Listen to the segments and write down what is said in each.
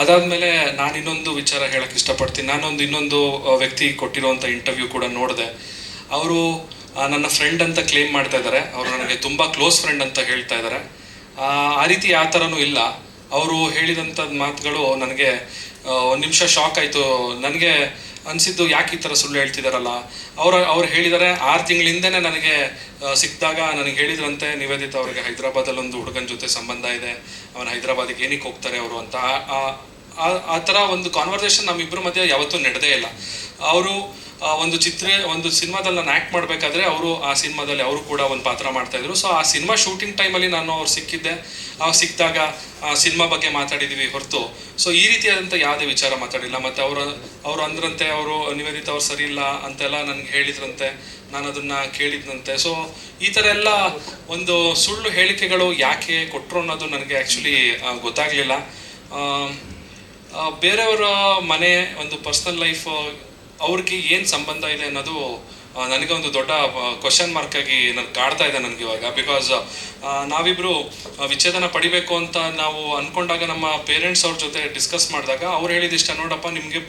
ಅದಾದ್ಮೇಲೆ ನಾನು ಇನ್ನೊಂದು ವಿಚಾರ ಹೇಳಕ್ ಇಷ್ಟಪಡ್ತೀನಿ. ನಾನೊಂದು ಇನ್ನೊಂದು ವ್ಯಕ್ತಿ ಕೊಟ್ಟಿರುವಂಥ ಇಂಟರ್ವ್ಯೂ ಕೂಡ ನೋಡಿದೆ. ಅವರು ನನ್ನ ಫ್ರೆಂಡ್ ಅಂತ ಕ್ಲೇಮ್ ಮಾಡ್ತಾ ಇದ್ದಾರೆ ಅವರು ನನಗೆ ತುಂಬ ಕ್ಲೋಸ್ ಫ್ರೆಂಡ್ ಅಂತ ಹೇಳ್ತಾ ಇದ್ದಾರೆ ಆ, ರೀತಿ ಆ ಥರನೂ ಇಲ್ಲ. ಅವರು ಹೇಳಿದಂಥ ಮಾತುಗಳು ನನಗೆ ಒಂದು ನಿಮಿಷ ಶಾಕ್ ಆಯಿತು. ನನಗೆ ಅನಿಸಿದ್ದು ಯಾಕೆ ಈ ಥರ ಸುಳ್ಳು ಹೇಳ್ತಿದಾರಲ್ಲ? ಅವರು, ಅವ್ರು ಹೇಳಿದ್ದಾರೆ ಆರು ತಿಂಗಳಿಂದನೇ ನನಗೆ ಸಿಕ್ಕಿದಾಗ ನನಗೆ ಹೇಳಿದ್ರಂತೆ ನಿವೇದಿತ ಅವರಿಗೆ ಹೈದರಾಬಾದಲ್ಲಿ ಒಂದು ಹುಡುಗನ ಜೊತೆ ಸಂಬಂಧ ಇದೆ, ಅವನು ಹೈದರಾಬಾದಿಗೆ ಏನಕ್ಕೆ ಹೋಗ್ತಾರೆ ಅವರು ಅಂತ. ಆ ಥರ ಒಂದು ಕಾನ್ವರ್ಸೇಷನ್ ನಮ್ಮಿಬ್ಬರ ಮಧ್ಯೆ ಯಾವತ್ತೂ ನಡೆದೇ ಇಲ್ಲ. ಅವರು ಒಂದು ಚಿತ್ರ, ಒಂದು ಸಿನಿಮಾದಲ್ಲಿ ನಾನು ಆ್ಯಕ್ಟ್ ಮಾಡಬೇಕಾದ್ರೆ ಅವರು ಆ ಸಿನಿಮಾದಲ್ಲಿ ಅವರು ಕೂಡ ಒಂದು ಪಾತ್ರ ಮಾಡ್ತಾಯಿದ್ರು ಸೊ ಆ ಸಿನಿಮಾ ಶೂಟಿಂಗ್ ಟೈಮಲ್ಲಿ ನಾನು ಅವ್ರು ಸಿಕ್ಕಿದ್ದೆ. ಅವ್ರು ಸಿಕ್ಕಿದಾಗ ಸಿನಿಮಾ ಬಗ್ಗೆ ಮಾತಾಡಿದ್ದೀವಿ ಹೊರತು. ಸೊ ಈ ರೀತಿಯಾದಂಥ ಯಾವುದೇ ವಿಚಾರ ಮಾತಾಡಿಲ್ಲ. ಮತ್ತು ಅವರ, ಅವರು ಅಂದ್ರಂತೆ, ಅವರು ನಿವೇದಿತ ಅವ್ರು ಸರಿ ಇಲ್ಲ ಅಂತೆಲ್ಲ ನನಗೆ ಹೇಳಿದ್ರಂತೆ. ನಾನು ಅದನ್ನು ಕೇಳಿದ್ನಂತೆ. ಸೊ ಈ ಥರ ಎಲ್ಲ ಒಂದು ಸುಳ್ಳು ಹೇಳಿಕೆಗಳು ಯಾಕೆ ಕೊಟ್ಟರು ಅನ್ನೋದು ನನಗೆ ಆ್ಯಕ್ಚುಲಿ ಗೊತ್ತಾಗಲಿಲ್ಲ. ಬೇರೆಯವರ ಮನೆ, ಒಂದು ಪರ್ಸ್ನಲ್ ಲೈಫ್ ಅವ್ರಿಗೆ ಏನು ಸಂಬಂಧ ಇದೆ ಅನ್ನೋದು ನನಗೆ ಒಂದು ದೊಡ್ಡ ಕ್ವಶನ್ ಮಾರ್ಕ್ ಆಗಿ ನನ್ ಕಾಡ್ತಾ ಇದೆ ನನಗೆ ಇವಾಗ. ಬಿಕಾಸ್ ನಾವಿಬ್ರು ವಿಚ್ಛೇದನ ಪಡಿಬೇಕು ಅಂತ ನಾವು ಅನ್ಕೊಂಡಾಗ ನಮ್ಮ ಪೇರೆಂಟ್ಸ್ ಅವ್ರ ಜೊತೆ ಡಿಸ್ಕಸ್ ಮಾಡಿದಾಗ ಅವ್ರು ಹೇಳಿದಿಷ್ಟ ನೋಡಪ್ಪ, ನಿಮಗೆ,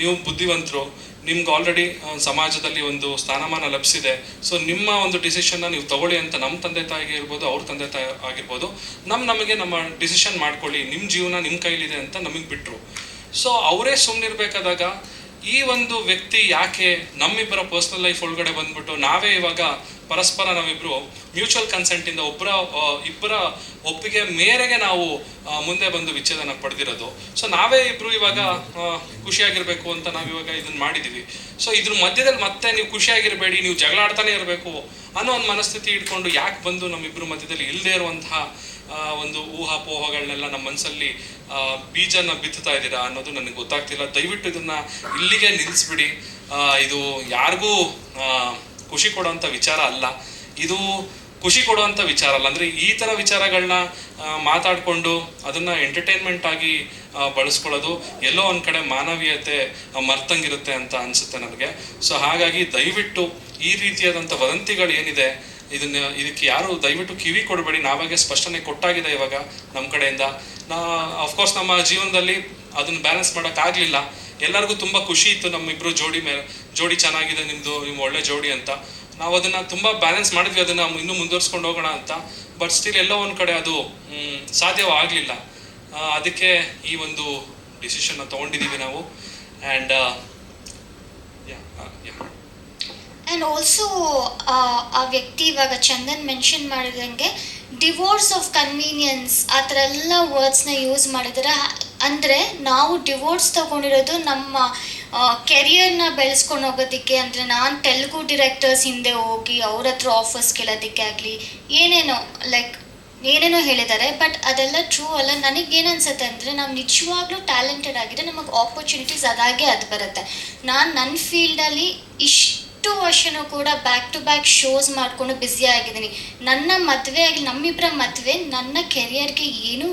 ನೀವು ಬುದ್ಧಿವಂತರು. ನಿಮ್ಗೆ ಆಲ್ರೆಡಿ ಸಮಾಜದಲ್ಲಿ ಒಂದು ಸ್ಥಾನಮಾನ ಲಭಿಸಿದೆ ಸೊ ನಿಮ್ಮ ಒಂದು ಡಿಸಿಷನ್ನ ನೀವು ತಗೊಳ್ಳಿ ಅಂತ ನಮ್ಮ ತಂದೆ ತಾಯಿಗೆ ಇರ್ಬೋದು ಅವ್ರ ತಂದೆ ತಾಯಿ ಆಗಿರ್ಬೋದು. ನಮ್ಮ ನಮಗೆ ನಮ್ಮ ಡಿಸಿಷನ್ ಮಾಡ್ಕೊಳ್ಳಿ. ನಿಮ್ಮ ಜೀವನ ನಿಮ್ಮ ಕೈಲಿದೆ ಅಂತ ನಮಗೆ ಬಿಟ್ಟರು ಸೊ ಅವರೇ ಸುಮ್ಮನಿರ್ಬೇಕಾದಾಗ ಈ ಒಂದು ವ್ಯಕ್ತಿ ಯಾಕೆ ನಮ್ಮಿಬ್ಬರ ಪರ್ಸನಲ್ ಲೈಫ್ ಒಳಗಡೆ ಬಂದ್ಬಿಟ್ಟು ನಾವೇ ಇವಾಗ ಪರಸ್ಪರ ನಾವಿಬ್ರು ಮ್ಯೂಚುವಲ್ ಕನ್ಸೆಂಟ್ ಇಂದ ಒಬ್ಬರ ಇಬ್ಬರ ಒಪ್ಪಿಗೆ ಮೇರೆಗೆ ನಾವು ಮುಂದೆ ಬಂದು ವಿಚ್ಛೇದನ ಪಡೆದಿರೋದು. ಸೊ ನಾವೇ ಇಬ್ರು ಇವಾಗ ಖುಷಿಯಾಗಿರ್ಬೇಕು ಅಂತ ನಾವು ಇವಾಗ ಇದನ್ನ ಮಾಡಿದೀವಿ. ಸೊ ಇದ್ರ ಮಧ್ಯದಲ್ಲಿ ಮತ್ತೆ ನೀವು ಖುಷಿಯಾಗಿರ್ಬೇಡಿ, ನೀವು ಜಗಳ ಆಡ್ತಾನೆ ಇರಬೇಕು ಅನ್ನೋ ಒಂದು ಮನಸ್ಥಿತಿ ಇಟ್ಕೊಂಡು ಯಾಕೆ ಬಂದು ನಮ್ಮಿಬ್ರು ಮಧ್ಯದಲ್ಲಿ ಇಲ್ಲದೆ ಇರುವಂತಹ ಒಂದು ಊಹಾಪೋಹಗಳನ್ನೆಲ್ಲ ನಮ್ಮ ಮನಸ್ಸಲ್ಲಿ ಬೀಜನ ಬಿತ್ತುತ್ತಾ ಇದ್ದೀರಾ ಅನ್ನೋದು ನನಗೆ ಗೊತ್ತಾಗ್ತಿಲ್ಲ. ದಯವಿಟ್ಟು ಇದನ್ನ ಇಲ್ಲಿಗೆ ನಿಲ್ಲಿಸ್ಬಿಡಿ ಇದು ಯಾರಿಗೂ ಖುಷಿ ಕೊಡುವಂಥ ವಿಚಾರ ಅಲ್ಲ. ಇದು ಖುಷಿ ಕೊಡುವಂಥ ವಿಚಾರ ಅಲ್ಲ. ಅಂದ್ರೆ ಈ ಥರ ವಿಚಾರಗಳನ್ನ ಮಾತಾಡಿಕೊಂಡು ಅದನ್ನ ಎಂಟರ್ಟೈನ್ಮೆಂಟ್ ಆಗಿ ಬಳಸ್ಕೊಳ್ಳೋದು ಎಲ್ಲೋ ಒಂದು ಕಡೆ ಮಾನವೀಯತೆ ಮರ್ತಂಗಿರುತ್ತೆ ಅಂತ ಅನ್ಸುತ್ತೆ ನನಗೆ. ಸೊ ಹಾಗಾಗಿ ದಯವಿಟ್ಟು ಈ ರೀತಿಯಾದಂಥ ವದಂತಿಗಳು ಏನಿದೆ, ಇದನ್ನ, ಇದಕ್ಕೆ ಯಾರು ದಯವಿಟ್ಟು ಕಿವಿ ಕೊಡಬೇಡಿ. ನಾವಾಗೆ ಸ್ಪಷ್ಟನೆ ಕೊಟ್ಟಾಗಿದೆ ಇವಾಗ ನಮ್ಮ ಕಡೆಯಿಂದ. ನಾ ಅಫ್ಕೋರ್ಸ್ ನಮ್ಮ ಜೀವನದಲ್ಲಿ ಅದನ್ನ ಬ್ಯಾಲೆನ್ಸ್ ಮಾಡೋಕ್ಕಾಗಲಿಲ್ಲ ಎಲ್ಲರಿಗೂ ತುಂಬ ಖುಷಿ ಇತ್ತು. ನಮ್ಮಿಬ್ರು ಜೋಡಿ ಮೇಲೆ ಜೋಡಿ ಚೆನ್ನಾಗಿದೆ ನಿಮ್ಮದು ನಿಮ್ಮ ಒಳ್ಳೆ ಜೋಡಿ ಅಂತ. ನಾವು ಅದನ್ನ ತುಂಬ ಬ್ಯಾಲೆನ್ಸ್ ಮಾಡಿದ್ವಿ. ಅದನ್ನ ಇನ್ನೂ ಮುಂದುವರ್ಸ್ಕೊಂಡು ಹೋಗೋಣ ಅಂತ. ಬಟ್ ಸ್ಟಿಲ್ ಎಲ್ಲೋ ಒಂದು ಕಡೆ ಅದು ಸಾಧ್ಯವಾಗಲಿಲ್ಲ ಅದಕ್ಕೆ ಈ ಒಂದು ಡಿಸಿಷನ್ನ ತೊಗೊಂಡಿದ್ದೀವಿ ನಾವು. ಆ್ಯಂಡ್ ಆ್ಯಂಡ್ ಆಲ್ಸೋ ಆ ವ್ಯಕ್ತಿ ಇವಾಗ ಚಂದನ್ ಮೆನ್ಷನ್ ಮಾಡಿದಂಗೆ ಡಿವೋರ್ಸ್ ಆಫ್ ಕನ್ವೀನಿಯನ್ಸ್ ಆ ಥರ ಎಲ್ಲ ವರ್ಡ್ಸ್ನ ಯೂಸ್ ಮಾಡಿದ್ರೆ ಅಂದರೆ ನಾವು ಡಿವೋರ್ಸ್ ತಗೊಂಡಿರೋದು ನಮ್ಮ ಕೆರಿಯರ್ನ ಬೆಳೆಸ್ಕೊಂಡು ಹೋಗೋದಕ್ಕೆ, ಅಂದರೆ ನಾನು ತೆಲುಗು ಡಿರೆಕ್ಟರ್ಸ್ ಹಿಂದೆ ಹೋಗಿ ಅವ್ರ ಹತ್ರ ಆಫರ್ಸ್ ಕೇಳೋದಕ್ಕೆ ಆಗಲಿ, ಏನೇನೋ ಲೈಕ್ ಏನೇನೋ ಹೇಳಿದ್ದಾರೆ ಬಟ್ ಅದೆಲ್ಲ ಟ್ರೂ ಅಲ್ಲ. ನನಗೇನು ಅನ್ಸುತ್ತೆ ಅಂದರೆ ನಾವು ನಿಜವಾಗ್ಲೂ ಟ್ಯಾಲೆಂಟೆಡ್ ಆಗಿದ್ರೆ ನಮಗೆ ಆಪರ್ಚುನಿಟೀಸ್ ಅದಾಗೆ ಅದು ಬರುತ್ತೆ. ನಾನು ನನ್ನ ಫೀಲ್ಡಲ್ಲಿ ಇಷ್ಟು ವರ್ಷನೂ ಕೂಡ ಬ್ಯಾಕ್ ಟು ಬ್ಯಾಕ್ ಶೋಸ್ ಮಾಡಿಕೊಂಡು ಬ್ಯುಸಿ ಆಗಿದ್ದೀನಿ. ನನ್ನ ಮದುವೆ ಆಗಲಿ ನಮ್ಮಿಬ್ಬರ ಮದುವೆ, ನನ್ನ ಕೆರಿಯರ್ಗೆ ಏನು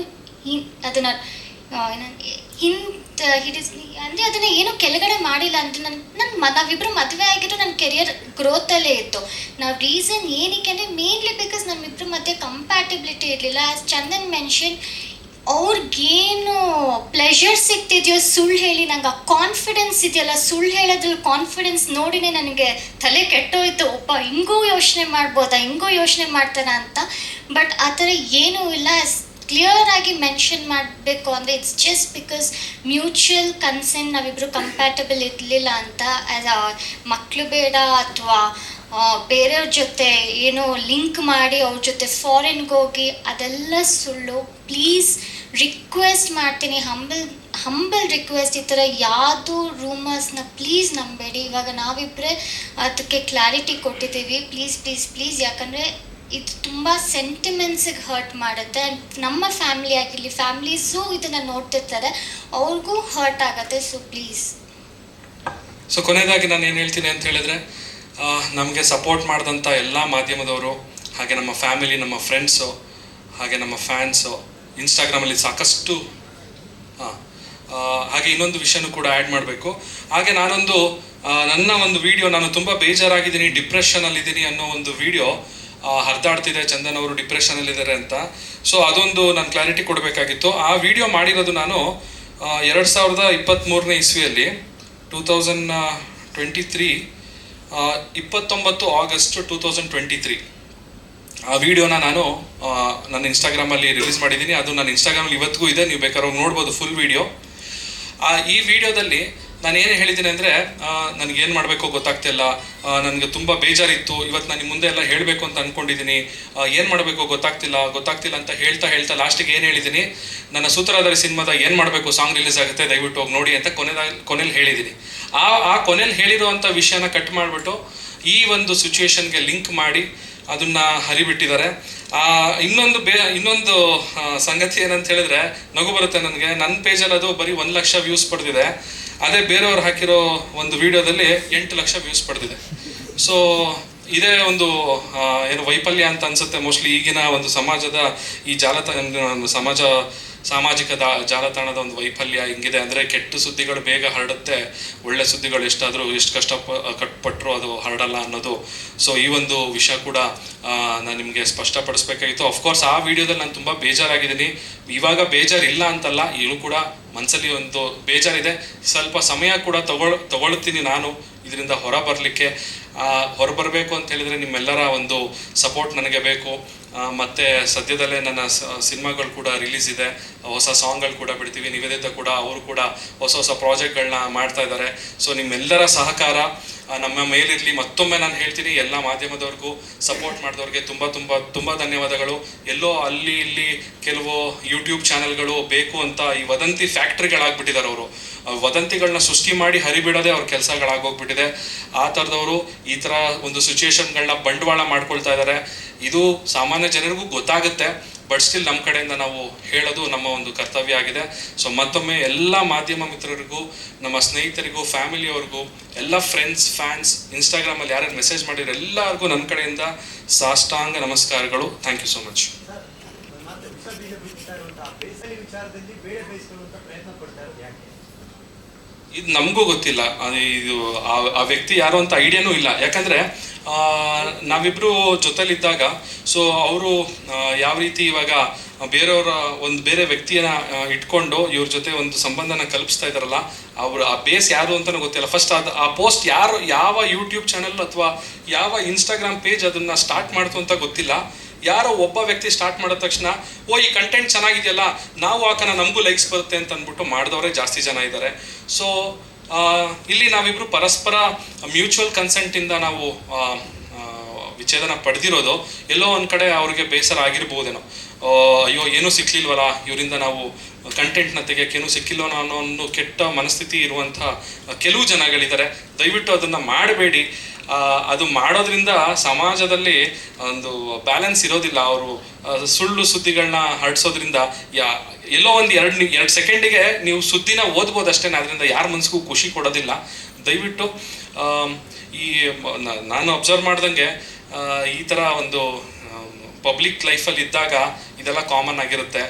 ಅದನ್ನು ಹಿಂದ ಹಿಡಿಸ್ ಅಂದರೆ ಅದನ್ನು ಏನೂ ಕೆಳಗಡೆ ಮಾಡಿಲ್ಲ ಅಂತ ನನ್ನ ನನ್ನ ನಾವಿಬ್ಬರು ಮದುವೆ ಆಗಿದ್ರು ನನ್ನ ಕೆರಿಯರ್ ಗ್ರೋತಲ್ಲೇ ಇತ್ತು. ನಾವು ರೀಸನ್ ಏನಕ್ಕೆ ಅಂದರೆ ಮೇನ್ಲಿ ಬಿಕಾಸ್ ನಮ್ಮಿಬ್ಬರ ಮಧ್ಯೆ ಕಂಪ್ಯಾಟಿಬಿಲಿಟಿ ಇರಲಿಲ್ಲ. ಆಸ್ ಚಂದನ್ ಮೆನ್ಷನ್ ಅವ್ರಿಗೇನು ಪ್ಲೆಷರ್ ಸಿಗ್ತಿದೆಯೋ ಸುಳ್ಳು ಹೇಳಿ, ನಂಗೆ ಆ ಕಾನ್ಫಿಡೆನ್ಸ್ ಇದೆಯಲ್ಲ, ಸುಳ್ಳು ಹೇಳೋದ್ರಲ್ಲಿ ಕಾನ್ಫಿಡೆನ್ಸ್ ನೋಡಿನೇ ನನಗೆ ತಲೆ ಕೆಟ್ಟೋಯ್ತು. ಒಬ್ಬ ಹಿಂಗೂ ಯೋಚನೆ ಮಾಡ್ಬೋದಾ, ಹಿಂಗೂ ಯೋಚನೆ ಮಾಡ್ತಾನ ಅಂತ. ಬಟ್ ಆ ಥರ ಏನೂ ಇಲ್ಲ. ಕ್ಲಿಯರ್ ಆಗಿ ಮೆನ್ಷನ್ ಮಾಡಬೇಕು ಅಂದರೆ it's just because mutual consent ನಾವಿಬ್ಬರು ಕಂಪ್ಯಾಟಬಲ್ ಇರಲಿಲ್ಲ ಅಂತ ಆ್ಯಸ್ ಮಕ್ಕಳು ಬೇಡ ಅಥವಾ ಬೇರೆಯವ್ರ ಜೊತೆ ಏನೋ ಲಿಂಕ್ ಮಾಡಿ ಅವ್ರ ಜೊತೆ ಫಾರಿನ್ಗೆ ಹೋಗಿ ಅದೆಲ್ಲ ಸುಳ್ಳು. ಪ್ಲೀಸ್ ರಿಕ್ವೆಸ್ಟ್ ಮಾಡ್ತೀನಿ. ಹಂಬಲ್ ಹಂಬಲ್ ರಿಕ್ವೆಸ್ಟ್ ಈ ಥರ ಯಾವುದು ರೂಮರ್ಸ್ನ ಪ್ಲೀಸ್ ನಂಬೇಡಿ. ಇವಾಗ ನಾವಿಬ್ಬರೇ ಅದಕ್ಕೆ ಕ್ಲಾರಿಟಿ ಕೊಟ್ಟಿದ್ದೀವಿ. ಪ್ಲೀಸ್ ಪ್ಲೀಸ್ ಪ್ಲೀಸ್ ಯಾಕಂದರೆ ಇದು ತುಂಬ ಸೆಂಟಿಮೆಂಟ್ಸಿಗೆ ಹರ್ಟ್ ಮಾಡುತ್ತೆ. ನಮ್ಮ ಫ್ಯಾಮಿಲಿ ಆಗಿರಲಿ ಫ್ಯಾಮಿಲೀಸು ಇದನ್ನು ನೋಡ್ತಿರ್ತಾರೆ. ಅವ್ರಿಗೂ ಹರ್ಟ್ ಆಗುತ್ತೆ. ಸೊ ಪ್ಲೀಸ್ ಸೊ ಕೊನೆಯದಾಗಿ ನಾನು ಏನು ಹೇಳ್ತೀನಿ ಅಂತ ಹೇಳಿದ್ರೆ ನಮಗೆ ಸಪೋರ್ಟ್ ಮಾಡಿದಂಥ ಎಲ್ಲ ಮಾಧ್ಯಮದವರು, ಹಾಗೆ ನಮ್ಮ ಫ್ಯಾಮಿಲಿ ನಮ್ಮ ಫ್ರೆಂಡ್ಸು ಹಾಗೆ ನಮ್ಮ ಫ್ಯಾನ್ಸು ಇನ್ಸ್ಟಾಗ್ರಾಮಲ್ಲಿ ಸಾಕಷ್ಟು ಹಾಂ ಹಾಗೆ ಇನ್ನೊಂದು ವಿಷಯನೂ ಕೂಡ ಆ್ಯಡ್ ಮಾಡಬೇಕು. ಹಾಗೆ ನಾನೊಂದು ನನ್ನ ಒಂದು ವಿಡಿಯೋ ನಾನು ತುಂಬ ಬೇಜಾರಾಗಿದ್ದೀನಿ ಡಿಪ್ರೆಷನಲ್ಲಿದ್ದೀನಿ ಅನ್ನೋ ಒಂದು ವಿಡಿಯೋ ಹರಿದಾಡ್ತಿದೆ, ಚಂದನ್ ಅವರು ಡಿಪ್ರೆಷನಲ್ಲಿದ್ದಾರೆ ಅಂತ. ಸೊ ಅದೊಂದು ನಾನು ಕ್ಲಾರಿಟಿ ಕೊಡಬೇಕಾಗಿತ್ತು. ಆ ವಿಡಿಯೋ ಮಾಡಿರೋದು ನಾನು ಎರಡು ಸಾವಿರದ ಇಪ್ಪತ್ತ್ಮೂರನೇ ಇಸ್ವಿಯಲ್ಲಿ ಟೂ ತೌಸಂಡ್ ಟ್ವೆಂಟಿ ತ್ರೀ ಇಪ್ಪತ್ತೊಂಬತ್ತು August two thousand twenty three ಆ ವಿಡಿಯೋನ ನಾನು ನನ್ನ ಇನ್ಸ್ಟಾಗ್ರಾಮಲ್ಲಿ ರಿಲೀಸ್ ಮಾಡಿದ್ದೀನಿ. ಅದು ನನ್ನ ಇನ್ಸ್ಟಾಗ್ರಾಮಲ್ಲಿ ಇವತ್ತಿಗೂ ಇದೆ. ನೀವು ಬೇಕಾದ್ರೆ ನೋಡ್ಬೋದು ಫುಲ್ ವಿಡಿಯೋ ಆ, ಈ ವಿಡಿಯೋದಲ್ಲಿ ನಾನು ಏನು ಹೇಳಿದ್ದೀನಿ ಅಂದರೆ ನನಗೇನು ಮಾಡಬೇಕು ಗೊತ್ತಾಗ್ತಿಲ್ಲ. ನನಗೆ ತುಂಬ ಬೇಜಾರಿತ್ತು. ಇವತ್ತು ನಾನು ಮುಂದೆ ಎಲ್ಲ ಹೇಳಬೇಕು ಅಂತ ಅಂದ್ಕೊಂಡಿದ್ದೀನಿ ಏನು ಮಾಡಬೇಕು ಗೊತ್ತಾಗ್ತಿಲ್ಲ. ಗೊತ್ತಾಗ್ತಿಲ್ಲ ಅಂತ ಹೇಳ್ತಾ ಹೇಳ್ತಾ ಲಾಸ್ಟಿಗೆ ಏನು ಹೇಳಿದ್ದೀನಿ ನನ್ನ ಸೂತ್ರಧಾರಿ ಸಿನಿಮಾದ ಏನು ಮಾಡಬೇಕು ಸಾಂಗ್ ರಿಲೀಸ್ ಆಗುತ್ತೆ, ದಯವಿಟ್ಟು ಹೋಗಿ ನೋಡಿ ಅಂತ ಕೊನೆದಾಗ ಕೊನೆಯಲ್ಲಿ ಹೇಳಿದ್ದೀನಿ ಆ ಆ ಕೊನೆಯಲ್ಲಿ ಹೇಳಿರುವಂಥ ವಿಷಯನ ಕಟ್ ಮಾಡಿಬಿಟ್ಟು ಈ ಒಂದು ಸಿಚುವೇಶನ್ಗೆ ಲಿಂಕ್ ಮಾಡಿ ಅದನ್ನ ಹರಿಬಿಟ್ಟಿದ್ದಾರೆ. ಆ, ಇನ್ನೊಂದು ಬೇ, ಇನ್ನೊಂದು ಸಂಗತಿ ಏನಂತ ಹೇಳಿದ್ರೆ, ನಗು ಬರುತ್ತೆ ನನಗೆ. ನನ್ನ ಪೇಜಲ್ಲಿ ಅದು ಬರೀ ಒಂದು ಲಕ್ಷ ವ್ಯೂಸ್ ಪಡೆದಿದೆ. ಅದೇ ಬೇರೆಯವ್ರು ಹಾಕಿರೋ ಒಂದು ವಿಡಿಯೋದಲ್ಲಿ ಎಂಟು ಲಕ್ಷ ವ್ಯೂಸ್ ಪಡೆದಿದೆ. ಸೊ ಇದೇ ಒಂದು ಏನು ವೈಫಲ್ಯ ಅಂತ ಅನ್ಸುತ್ತೆ ಮೋಸ್ಟ್ಲಿ ಈಗಿನ ಒಂದು ಸಮಾಜದ ಈ ಜಾಲತಾಣ ಸಮಾಜ ಸಾಮಾಜಿಕ ದಾ, ಜಾಲತಾಣದ ಒಂದು ವೈಫಲ್ಯ ಹಿಂಗಿದೆ ಅಂದರೆ ಕೆಟ್ಟ ಸುದ್ದಿಗಳು ಬೇಗ ಹರಡುತ್ತೆ, ಒಳ್ಳೆ ಸುದ್ದಿಗಳು ಎಷ್ಟಾದರೂ ಎಷ್ಟು ಕಷ್ಟ ಕಟ್ಪಟ್ಟರು ಅದು ಹರಡಲ್ಲ ಅನ್ನೋದು. ಸೊ ಈ ಒಂದು ವಿಷಯ ಕೂಡ ನಾನು ನಿಮಗೆ ಸ್ಪಷ್ಟಪಡಿಸ್ಬೇಕಾಗಿತ್ತು. ಅಫ್ಕೋರ್ಸ್ ಆ ವಿಡಿಯೋದಲ್ಲಿ ನಾನು ತುಂಬ ಬೇಜಾರಾಗಿದ್ದೀನಿ. ಇವಾಗ ಬೇಜಾರಿಲ್ಲ ಅಂತಲ್ಲ, ಈಗಲೂ ಕೂಡ ಮನಸ್ಸಲ್ಲಿ ಒಂದು ಬೇಜಾರಿದೆ. ಸ್ವಲ್ಪ ಸಮಯ ಕೂಡ ತಗೊಳ್, ತಗೊಳ್ತೀನಿ ನಾನು ಇದರಿಂದ ಹೊರ ಬರಲಿಕ್ಕೆ. ಹೊರ ಬರಬೇಕು ಅಂತ ಹೇಳಿದರೆ ನಿಮ್ಮೆಲ್ಲರ ಒಂದು ಸಪೋರ್ಟ್ ನನಗೆ ಬೇಕು. ಮತ್ತೆ ಸದ್ಯದಲ್ಲೇ ನನ್ನ ಸಿನಿಮಾಗಳು ಕೂಡ ರಿಲೀಸ್ ಇದೆ. ಹೊಸ ಸಾಂಗ್ಗಳು ಕೂಡ ಬಿಡ್ತೀವಿ. ನಿವೇದಿತ ಕೂಡ, ಅವರು ಕೂಡ ಹೊಸ ಹೊಸ ಪ್ರಾಜೆಕ್ಟ್ಗಳನ್ನ ಮಾಡ್ತಾ ಇದ್ದಾರೆ. ಸೊ ನಿಮ್ಮೆಲ್ಲರ ಸಹಕಾರ ನಮ್ಮ ಮೇಲಿರಲಿ. ಮತ್ತೊಮ್ಮೆ ನಾನು ಹೇಳ್ತೀನಿ, ಎಲ್ಲ ಮಾಧ್ಯಮದವ್ರಿಗೂ ಸಪೋರ್ಟ್ ಮಾಡಿದವ್ರಿಗೆ ತುಂಬ ತುಂಬ ತುಂಬ ಧನ್ಯವಾದಗಳು. ಎಲ್ಲೋ ಅಲ್ಲಿ ಇಲ್ಲಿ ಕೆಲವು ಯೂಟ್ಯೂಬ್ ಚಾನೆಲ್ಗಳು ಬೇಕು ಅಂತ ಈ ವದಂತಿ ಫ್ಯಾಕ್ಟ್ರಿಗಳಾಗ್ಬಿಟ್ಟಿದ್ದಾರೆ ಅವರು. ವದಂತಿಗಳನ್ನ ಸೃಷ್ಟಿ ಮಾಡಿ ಹರಿಬಿಡೋದೇ ಅವ್ರ ಕೆಲಸಗಳಾಗೋಗ್ಬಿಟ್ಟಿದೆ. ಆ ಥರದವರು ಈ ಥರ ಒಂದು ಸಿಚುಯೇಷನ್ಗಳನ್ನ ಬಂಡವಾಳ ಮಾಡ್ಕೊಳ್ತಾ ಇದ್ದಾರೆ ಇದು ಸಾಮಾನ್ಯ ಜನರಿಗೂ ಗೊತ್ತಾಗುತ್ತೆ, ಬಟ್ ಸ್ಟಿಲ್ ನಮ್ಮ ಕಡೆಯಿಂದ ನಾವು ಹೇಳೋದು ನಮ್ಮ ಒಂದು ಕರ್ತವ್ಯ ಆಗಿದೆ. ಸೊ ಮತ್ತೊಮ್ಮೆ ಎಲ್ಲ ಮಾಧ್ಯಮ ಮಿತ್ರರಿಗೂ, ನಮ್ಮ ಸ್ನೇಹಿತರಿಗೂ ಫ್ಯಾಮಿಲಿಯವ್ರಿಗೂ ಎಲ್ಲ ಫ್ರೆಂಡ್ಸ್ ಫ್ಯಾನ್ಸ್ ಇನ್ಸ್ಟಾಗ್ರಾಮಲ್ಲಿ ಯಾರ್ಯಾರು ಮೆಸೇಜ್ ಮಾಡಿರೋ ಎಲ್ಲರಿಗೂ ನನ್ನ ಕಡೆಯಿಂದ ಸಾಷ್ಟಾಂಗ ನಮಸ್ಕಾರಗಳು. ಥ್ಯಾಂಕ್ ಯು ಸೊ ಮಚ್ ಇದು ನಮಗೂ ಗೊತ್ತಿಲ್ಲ. ಇದು ಆ- ವ್ಯಕ್ತಿ ಯಾರು ಅಂತ ಐಡಿಯಾನೂ ಇಲ್ಲ. ಯಾಕಂದರೆ ನಾವಿಬ್ಬರು ಜೊತೆಲಿದ್ದಾಗ ಸೊ ಅವರು ಯಾವ ರೀತಿ ಇವಾಗ ಬೇರೆಯವರ ಒಂದು ಬೇರೆ ವ್ಯಕ್ತಿಯನ್ನ ಇಟ್ಕೊಂಡು ಇವ್ರ ಜೊತೆ ಒಂದು ಸಂಬಂಧನ ಕಲ್ಪಿಸ್ತಾ ಇದ್ದಾರಲ್ಲ, ಅವರು ಆ ಬೇಸ್ ಯಾರು ಅಂತಲೂ ಗೊತ್ತಿಲ್ಲ. ಫಸ್ಟ್ ಅದು ಆ ಪೋಸ್ಟ್ ಯಾರು, ಯಾವ ಯೂಟ್ಯೂಬ್ ಚಾನಲ್ ಅಥವಾ ಯಾವ ಇನ್ಸ್ಟಾಗ್ರಾಮ್ ಪೇಜ್ ಅದನ್ನ ಸ್ಟಾರ್ಟ್ ಮಾಡ್ತು ಅಂತ ಗೊತ್ತಿಲ್ಲ. ಯಾರೋ ಒಬ್ಬ ವ್ಯಕ್ತಿ ಸ್ಟಾರ್ಟ್ ಮಾಡಿದ ತಕ್ಷಣ, ಓ, ಈ ಕಂಟೆಂಟ್ ಚೆನ್ನಾಗಿದೆಯಲ್ಲ, ನಾವು ಹಾಕೋಣ ನಮಗೂ ಲೈಕ್ಸ್ ಬರುತ್ತೆ ಅಂತ ಅಂದ್ಬಿಟ್ಟು ಮಾಡಿದವರೇ ಜಾಸ್ತಿ ಜನ ಇದ್ದಾರೆ ಸೊ ಇಲ್ಲಿ ನಾವಿಬ್ಬರು ಪರಸ್ಪರ ಮ್ಯೂಚುವಲ್ ಕನ್ಸೆಂಟಿಂದ ನಾವು ವಿಚ್ಛೇದನ ಪಡೆದಿರೋದು. ಎಲ್ಲೋ ಒಂದು ಕಡೆ ಅವ್ರಿಗೆ ಬೇಸರ ಆಗಿರ್ಬೋದೇನೋ. ಅಯ್ಯೋ, ಏನೂ ಸಿಕ್ಲಿಲ್ವಲ್ಲ, ಇವರಿಂದ ನಾವು ಕಂಟೆಂಟ್ನ ತೆಗಿಯೋಕ್ಕೇನು ಸಿಕ್ಕಿಲ್ಲವೋ ಅನ್ನೋ ಒಂದು ಕೆಟ್ಟ ಮನಸ್ಥಿತಿ ಇರುವಂಥ ಕೆಲವು ಜನಗಳಿದ್ದಾರೆ. ದಯವಿಟ್ಟು ಅದನ್ನು ಮಾಡಬೇಡಿ. ಅದು ಮಾಡೋದ್ರಿಂದ ಸಮಾಜದಲ್ಲಿ ಒಂದು ಬ್ಯಾಲೆನ್ಸ್ ಇರೋದಿಲ್ಲ. ಅವರು ಸುಳ್ಳು ಸುದ್ದಿಗಳನ್ನ ಹರಡ್ಸೋದ್ರಿಂದ ಯಾ, ಎಲ್ಲೋ ಒಂದು ಎರಡು ಎರಡು ಸೆಕೆಂಡಿಗೆ ನೀವು ಸುದ್ದಿನ ಓದ್ಬೋದು ಅಷ್ಟೇ ಅದರಿಂದ ಯಾರ ಮನಸ್ಸಿಗೂ ಖುಷಿ ಕೊಡೋದಿಲ್ಲ. ದಯವಿಟ್ಟು ಈ ನಾನು ಅಬ್ಸರ್ವ್ ಮಾಡ್ದಂಗೆ ಈ ಥರ ಒಂದು ಪಬ್ಲಿಕ್ ಲೈಫಲ್ಲಿ ಇದ್ದಾಗ ಇದೆಲ್ಲ ಕಾಮನ್ ಆಗಿರುತ್ತೆ.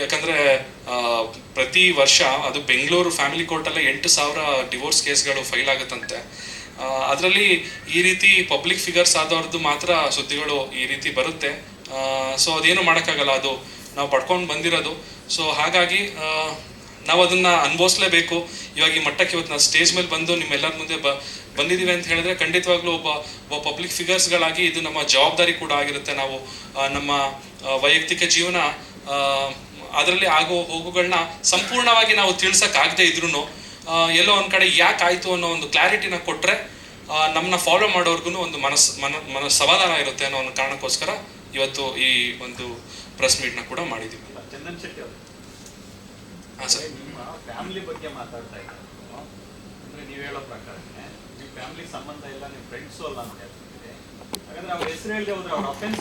ಯಾಕಂದರೆ ಪ್ರತಿ ವರ್ಷ ಅದು ಬೆಂಗಳೂರು ಫ್ಯಾಮಿಲಿ ಕೋರ್ಟಲ್ಲೇ ಎಂಟು ಸಾವಿರ ಡಿವೋರ್ಸ್ ಕೇಸ್ಗಳು ಫೈಲ್ ಆಗುತ್ತಂತೆ. ಅದರಲ್ಲಿ ಈ ರೀತಿ ಪಬ್ಲಿಕ್ ಫಿಗರ್ಸ್ ಆದವ್ರದ್ದು ಮಾತ್ರ ಸುದ್ದಿಗಳು ಈ ರೀತಿ ಬರುತ್ತೆ. ಸೊ ಅದೇನು ಮಾಡೋಕ್ಕಾಗಲ್ಲ, ಅದು ನಾವು ಪಡ್ಕೊಂಡು ಬಂದಿರೋದು. ಸೊ ಹಾಗಾಗಿ ನಾವು ಅದನ್ನು ಅನುಭವಿಸ್ಲೇಬೇಕು. ಇವಾಗ ಈ ಮಟ್ಟಕ್ಕೆ ಇವತ್ತು ನಾವು ಸ್ಟೇಜ್ ಮೇಲೆ ಬಂದು ನಿಮ್ಮೆಲ್ಲರ ಮುಂದೆ ಬ ಬಂದಿದ್ದೀವಿ ಅಂತ ಹೇಳಿದ್ರೆ ಖಂಡಿತವಾಗ್ಲೂ ಒಬ್ಬ ಒಬ್ಬ ಪಬ್ಲಿಕ್ ಫಿಗರ್ಸ್ಗಳಾಗಿ ಇದು ನಮ್ಮ ಜವಾಬ್ದಾರಿ ಕೂಡ ಆಗಿರುತ್ತೆ ನಾವು ನಮ್ಮ ವೈಯಕ್ತಿಕ ಜೀವನ ಅದರಲ್ಲಿ ಆಗೋ ಹೋಗುಗಳನ್ನ ಸಂಪೂರ್ಣವಾಗಿ ನಾವು ತಿಳ್ಸಕ್ಕಾಗದೇ ಇದ್ರೂ ಎಲ್ಲೋ ಒಂದು ಕಡೆ ಯಾಕೆ ಆಯಿತು ಅನ್ನೋ ಒಂದು ಕ್ಲಾರಿಟಿನ ಕೊಟ್ಟರೆ ನಮ್ಮನ್ನ ಫಾಲೋ ಮಾಡೋರ್ಗು ಒಂದು ಮನಸ್ ಮನ ಮನ ಸಮಾಧಾನ ಇರುತ್ತೆ ಅನ್ನೋ ಒಂದು ಕಾರಣಕ್ಕೋಸ್ಕರ ಇವತ್ತು ಈ ಒಂದು ಪ್ರೆಸ್ ಮೀಟ್ನ ಕೂಡ ಮಾಡಿದ್ದೀವಿ ಹಾಂ ಸರ್. ನಿಮ್ಮ ಫ್ಯಾಮಿಲಿ ಬಗ್ಗೆ ಮಾತಾಡ್ತಾ ಇದ್ದಾರೆ. ಅಂದ್ರೆ ನೀವು ಹೇಳೋ ಪ್ರಕಾರನೇ ನಿಮ್ಮ ಫ್ಯಾಮಿಲಿ ಸಂಬಂಧ ಇಲ್ಲ ನಿಮ್ಮ ಫ್ರೆಂಡ್ಸು ಅಲ್ಲ ಅಂತ ಹೇಳ್ತಿದ್ದೀರಿ. ಹಾಗಾದ್ರೆ ಅವ್ರ ಹೆಸರು ಹೇಳಿದೆ ಹೋದ್ರೆ ಅವ್ರ ಅಫೆನ್ಸ್